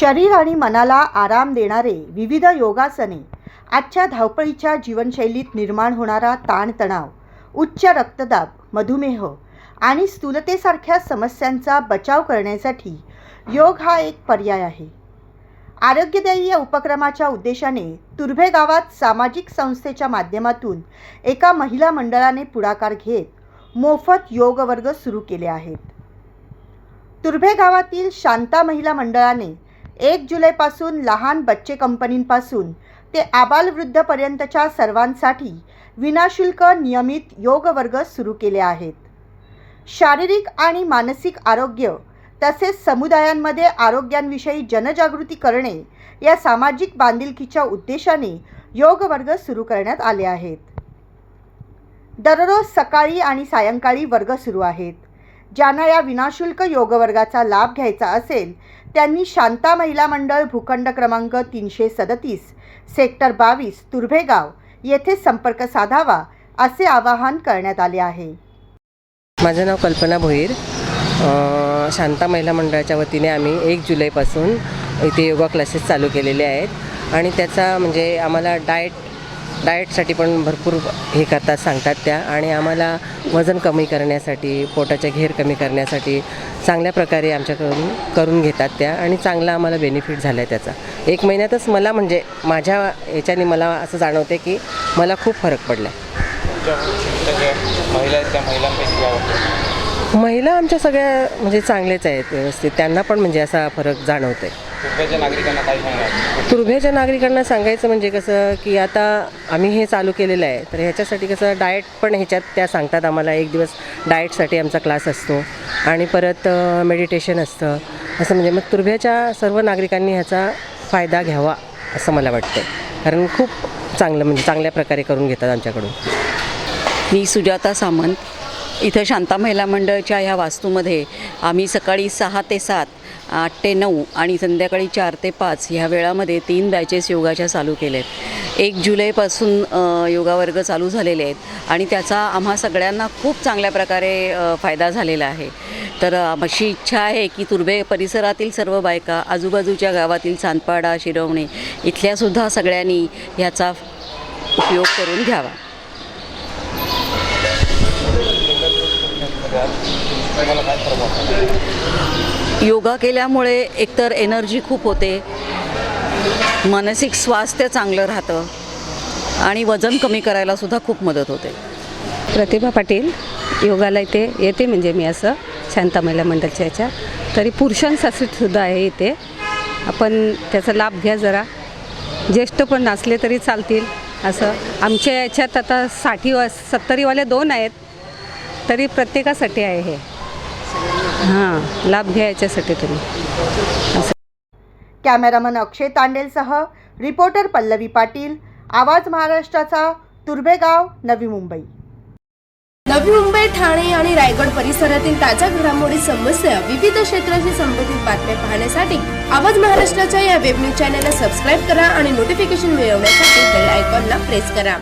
शरीर आणि मनाला आराम देणारे विविध योगासने आजच्या धावपळीच्या जीवनशैलीत निर्माण होणारा ताणतणाव उच्च रक्तदाब मधुमेह आणि स्थूलतेसारख्या समस्यांचा बचाव करण्यासाठी योग हा एक पर्याय आहे. आरोग्यदायी या उपक्रमाच्या उद्देशाने तुर्भे गावात सामाजिक संस्थेच्या माध्यमातून एका महिला मंडळाने पुढाकार घेत मोफत योग वर्ग सुरू केले आहेत. तुर्भे गावातील शांता महिला मंडळाने एक जुलैपासून लहान बच्चे कंपनींपासून ते आबालवृद्धपर्यंतच्या सर्वांसाठी विनाशुल्क नियमित योग वर्ग सुरू केले आहेत. शारीरिक आणि मानसिक आरोग्य तसेच समुदायांमध्ये आरोग्यांविषयी जनजागृती करणे या सामाजिक बांधिलकीच्या उद्देशाने योग वर्ग सुरू करण्यात आले आहेत. दररोज सकाळी आणि सायंकाळी वर्ग सुरू आहेत. ज्यांना या विनाशुल्क योगवर्गाचा लाभ घ्यायचा असेल त्यांनी शांता महिला मंडळ भूखंड क्रमांक तीनशे सदतीस सेक्टर बावीस तुर्भेगाव येथे संपर्क साधावा असे आवाहन करण्यात आले आहे. माझं नाव कल्पना भोईर. शांता महिला मंडळाच्या वतीने आम्ही एक जुलैपासून इथे योगा क्लासेस चालू केलेले आहेत. आणि त्याचा म्हणजे आम्हाला डाएट डाएटसाठी पण भरपूर हे करतात सांगतात त्या. आणि आम्हाला वजन कमी करण्यासाठी पोटाचा घेर कमी करण्यासाठी चांगल्या प्रकारे आमच्याकडून करून घेतात त्या आणि चांगला आम्हाला बेनिफिट झाला आहे त्याचा. एक महिन्यातच मला म्हणजे माझ्या याच्याने मला असं जाणवते की मला खूप फरक पडला आहे म्हणजे महिला त्या महिलांपैकी महिला आमच्या सगळ्या म्हणजे चांगलेच आहेत व्यवस्थित. त्यांना पण म्हणजे असा फरक जाणवतो आहे तुर्भ्याच्या नागरिकांना काय सांगणार तुर्भ्याच्या नागरिकांना सांगायचं म्हणजे कसं की आता आम्ही हे चालू केलेलं आहे. तर ह्याच्यासाठी कसं डाएट पण ह्याच्यात त्या सांगतात आम्हाला. एक दिवस डाएटसाठी आमचा क्लास असतो आणि परत मेडिटेशन असतं. असं म्हणजे मग तुर्भ्याच्या सर्व नागरिकांनी ह्याचा फायदा घ्यावा असं मला वाटतं कारण खूप चांगलं म्हणजे चांगल्या प्रकारे करून घेतात आमच्याकडून. मी सुजाता सामंत. इथं शांता महिला मंडळच्या ह्या वास्तूमध्ये आम्ही सकाळी सहा ते सात आठ ते नऊ आणि संध्याकाळी चार ते पाच ह्या वेळामध्ये तीन बॅचेस योगाच्या चालू केले आहेत एक जुलैपासून योगा वर्ग चालू झालेले आहेत आणि त्याचा आम्हा सगळ्यांना खूप चांगल्या प्रकारे फायदा झालेला आहे. तर अशी इच्छा आहे की तुर्भे परिसरातील सर्व बायका आजूबाजूच्या गावातील चांदपाडा शिरवणे इथल्यासुद्धा सगळ्यांनी ह्याचा उपयोग करून घ्यावा तुम्हाला काय फरक वाटतं योगा केल्यामुळे एकतर एनर्जी खूप होते मानसिक स्वास्थ्य चांगलं राहतं आणि वजन कमी करायला सुद्धा खूप मदत होते. प्रतिभा पाटील योगाला इथे येते म्हणजे मी असं शांता महिला मंडळच्या याच्यात तरी पुरुषांसाठी सुद्धा आहे इथे. आपण त्याचा लाभ घ्या जरा. ज्येष्ठ पण नसले तरी चालतील. असं आमच्या याच्यात आता साठी वा सत्तरीवाले दोन आहेत. तरी प्रत्येकासाठी आहे हे. हां लाभ घ्या याच्यासाठी तुम्ही. कॅमेरामन अक्षय तांडेलसह रिपोर्टर पल्लवी पाटील आवाज महाराष्ट्राचा तुर्भेगाव नवी मुंबई. नवी मुंबई ठाणे आणि रायगड परिसरातील ताज्या घडामोडी समस्या विविध क्षेत्राशी संबंधित बातम्या पाहण्यासाठी आवाज महाराष्ट्राच्या या वेब न्यूज चॅनलला सबस्क्राईब करा आणि नोटिफिकेशन मिळवण्यासाठी बेल आयकॉनला प्रेस करा.